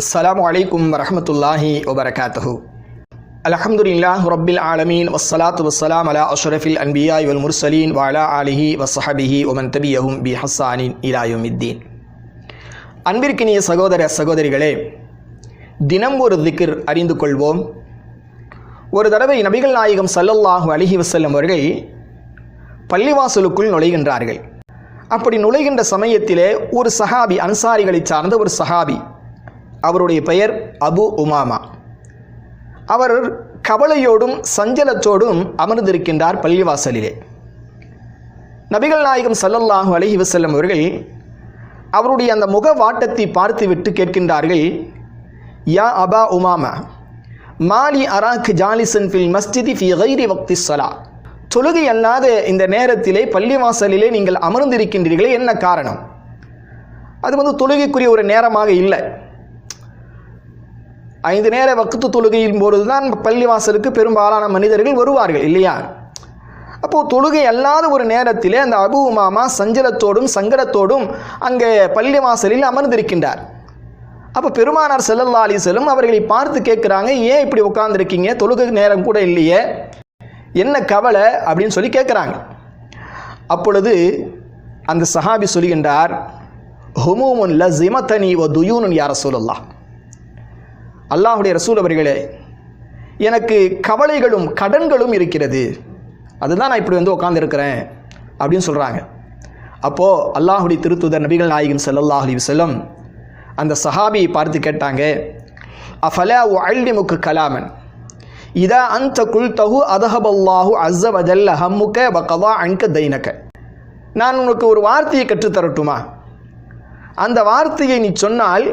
அஸ்லாம் வலைக்கும் வரமத்துல்லாஹி வபரகாத்தஹூ அலஹம்துல்லாஹ் ரபில் ஆலமீன் வசலாத் வசலாம் அலா அஷ்ரஃபில் அன்பியாய் வல் முர்சலீன் வாலா அலிஹி வசஹபிஹி ஒமன் தபியஹும் பி ஹசானின் இலாயுமித்தீன் அன்பிற்கினிய சகோதர சகோதரிகளே தினம் ஒரு திகிர் அறிந்து கொள்வோம். ஒரு தடவை நபிகள் நாயகம் சல்லல்லாஹு அலிஹி வசல்லம் அவர்கள் பள்ளிவாசலுக்குள் நுழைகின்றார்கள். அப்படி நுழைகின்ற சமயத்திலே ஒரு சஹாபி அன்சாரிகளைச் சார்ந்த ஒரு சஹாபி அவருடைய பெயர் அபு உமாமா. அவர் கவலையோடும் சஞ்சலத்தோடும் அமர்ந்திருக்கின்றார் பள்ளிவாசலிலே. நபிகள் நாயகம் சல்லல்லாஹு அலஹி வசல்லம் அவர்கள் அவருடைய அந்த முக வாட்டத்தை பார்த்துவிட்டு கேட்கின்றார்கள் யா அபா உமாமா மாலி அராக் ஜாலிசன் ஃபில் மஸ்ஜிதி ஃபி கைரி வக்தி சலா தொழுகை அல்லாத இந்த நேரத்திலே பள்ளிவாசலிலே நீங்கள் அமர்ந்திருக்கின்றீர்களே என்ன காரணம்? அது வந்து தொழுகைக்குரிய ஒரு நேரமாக இல்லை. ஐந்து நேர வக்குத்து தொழுகையின் பொழுது தான் பள்ளிவாசலுக்கு பெரும்பாலான மனிதர்கள் வருவார்கள் இல்லையா? அப்போது தொழுகை அல்லாத ஒரு நேரத்திலே அந்த அபு மாமா சஞ்சலத்தோடும் சங்கடத்தோடும் அங்கே பள்ளிவாசலில் அமர்ந்திருக்கின்றார். அப்போ பெருமானார் செல்லல்லா அலிசலும் அவர்களை பார்த்து கேட்குறாங்க ஏன் இப்படி உட்காந்துருக்கீங்க தொழுகை நேரம் கூட இல்லையே. என்ன கவலை? அப்படின்னு சொல்லி கேட்குறாங்க. அப்பொழுது அந்த சஹாபி சொல்கின்றார் ஹுமூமுன் ல ஜிமத்தனி ஒ துயூனுன் யார சொல்லலாம் அல்லாஹுடைய ரசூல் அவர்களே எனக்கு கவலைகளும் கடன்களும் இருக்கிறது. அதுதான் நான் இப்படி வந்து உட்காந்துருக்கிறேன் அப்படின்னு சொல்கிறாங்க அப்போது அல்லாஹுடைய திருத்துதர் நபிகள் நாயகன் செல்லல்லா அலி செல்லம் அந்த சஹாபியை பார்த்து கேட்டாங்க அஃபலா உஅல்லிமுக்கு கலாமன்? இதா அந்த குல் தகு அதஹபல்லாஹு அஸ்ஸ ஹம்முக்க வக்கவா அன்க தைனக்க நான் உனக்கு ஒரு வார்த்தையை கற்றுத்தரட்டுமா? அந்த வார்த்தையை நீ சொன்னால்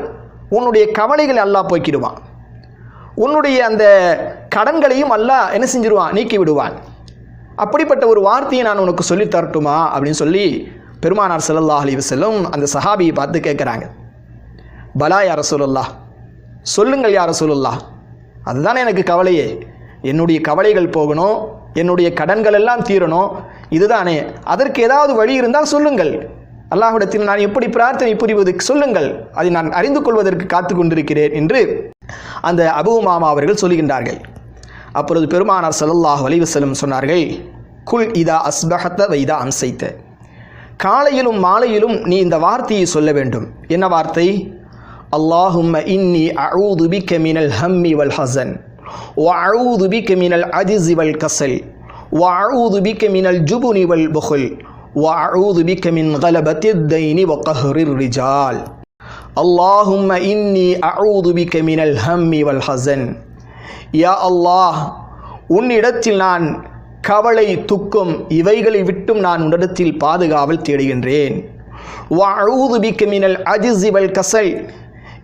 உன்னுடைய கவலைகளை அல்லாஹ் போக்கிடுவான். உன்னுடைய அந்த கடன்களையும் அல்லாஹ் என்ன செஞ்சிருவான்? நீக்கி விடுவான். அப்படிப்பட்ட ஒரு வார்த்தையை நான் உனக்கு சொல்லி தரட்டுமா? அப்படின்னு சொல்லி பெருமானார் சல்லா அலி வசல்லம் அந்த சஹாபியை பார்த்து கேட்குறாங்க. பலா யார சொல்லல்லா சொல்லுங்கள் யார சொல்லல்லா அதுதானே எனக்கு கவலையே. என்னுடைய கவலைகள் போகணும் என்னுடைய கடன்கள் எல்லாம் தீரணும் இதுதானே. அதற்கு ஏதாவது வழி இருந்தால் சொல்லுங்கள். அல்லாஹுடத்தில் நான் எப்படி பிரார்த்தனை புரிவது சொல்லுங்கள். அதை நான் அறிந்து கொள்வதற்கு காத்து கொண்டிருக்கிறேன் என்று அந்த அபு மாமா அவர்கள் சொல்லுகின்றார்கள். அப்பொழுது பெருமானார் சல்லாஹ் வலிவசலம் சொன்னார்கள் குல் இதா அஸ்பஹத்த வைதா அம்சைத்த. காலையிலும் மாலையிலும் நீ இந்த வார்த்தையை சொல்ல வேண்டும். என்ன வார்த்தை? அல்லாஹும்ம இன்னி அழூது பி கமினல் ஹம்மி வல் ஹசன் ஓ அழூது பி கமினல் அஜிஸ் கசல் ஓ அழூது பி கமினல் ஜுபுனி வல் புகுல் وأعوذ بك من غلبة الدين وقهر الرجال اللهم إني أعوذ بك من الهم والحزن யா அல்லாஹ் உன்னிடத்தில் நான் கவலை துக்கம் இவைகளை விட்டும் நான் உன்னிடத்தில் பாதுகாவல் தேடுகின்றேன் வஅஊது பிக்க மினல் அஜிஸி வல் கசல்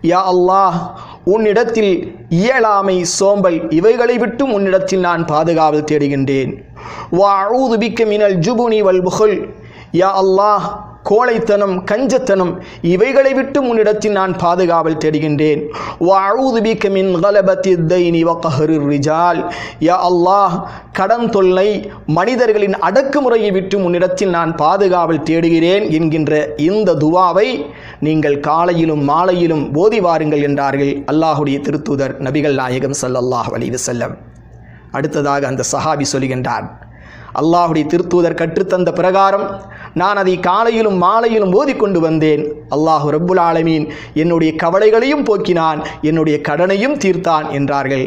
யா அல்லாஹ் உன்னிடத்தில் இயலாமை சோம்பல் இவைகளை விட்டும் உன்னிடத்தில் நான் பாதுகாவல் தேடுகின்றேன் வஅஊது பிக்க மினல் ஜுபுனி வல் புகழ் யா அல்லாஹ் கோழைத்தனம் கஞ்சத்தனம் இவைகளை விட்டு உன்னிடத்தில் நான் பாதுகாவல் தேடுகின்றேன். ரிஜால். யா அல்லாஹ் கடன் தொல்லை மனிதர்களின் அடக்குமுறையை விட்டு உன்னிடத்தில் நான் பாதுகாவல் தேடுகிறேன் என்கின்ற இந்த துவாவை நீங்கள் காலையிலும் மாலையிலும் போதி வாருங்கள் என்றார்கள் அல்லாஹுடைய திருத்தூதர் நபிகள் நாயகம் ஸல்லல்லாஹு அலி வசல்லம் அடுத்ததாக அந்த சஹாபி சொல்கின்றான் அல்லாஹுடைய திருத்தூதர் கற்றுத்தந்த பிரகாரம் நான் அதை காலையிலும் மாலையிலும் ஓதிக்கொண்டு வந்தேன். அல்லாஹு ரப்புல் ஆலமீன் என்னுடைய கவலைகளையும் போக்கினான் என்னுடைய கடனையும் தீர்த்தான் என்றார்கள்.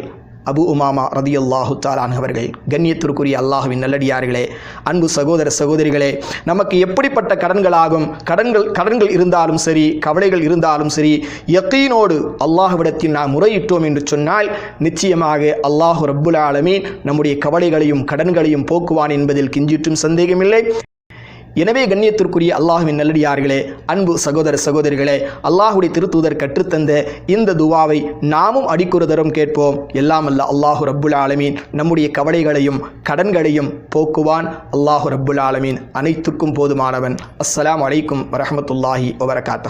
அபு உமாமா ரதி அல்லாஹு தாலான் அவர்கள் கண்ணியத்திற்குரிய அல்லாஹுவின் நல்லடியார்களே அன்பு சகோதர சகோதரிகளே நமக்கு எப்படிப்பட்ட கடன்களாகும்? கடன்கள் கடன்கள் இருந்தாலும் சரி கவலைகள் இருந்தாலும் சரி யக்கீனோடு அல்லாஹுவிடத்தில் நாம் முறையிட்டோம் என்று சொன்னால் நிச்சயமாக அல்லாஹு ரப்புல் ஆலமீன் நம்முடைய கவலைகளையும் கடன்களையும் போக்குவான் என்பதில் கிஞ்சிற்றும் சந்தேகமில்லை. எனவே கண்ணியத்திற்குரிய அல்லாஹுவின் நல்லடியார்களே அன்பு சகோதர சகோதரிகளே அல்லாஹுடைய திருத்தூதர் கற்றுத்தந்த இந்த துவாவை நாமும் அடிக்குறுதரும் கேட்போம். எல்லாம் அல்ல அல்லாஹு ரப்புல் ஆலமீன் நம்முடைய கவலைகளையும் கடன்களையும் போக்குவான். அல்லாஹு ரப்புல் ஆலமீன் அனைத்துக்கும் போதுமானவன். அஸ்லாம் அலைக்கும் வரமத்துல்லாஹி வபரகாத்தஹ்.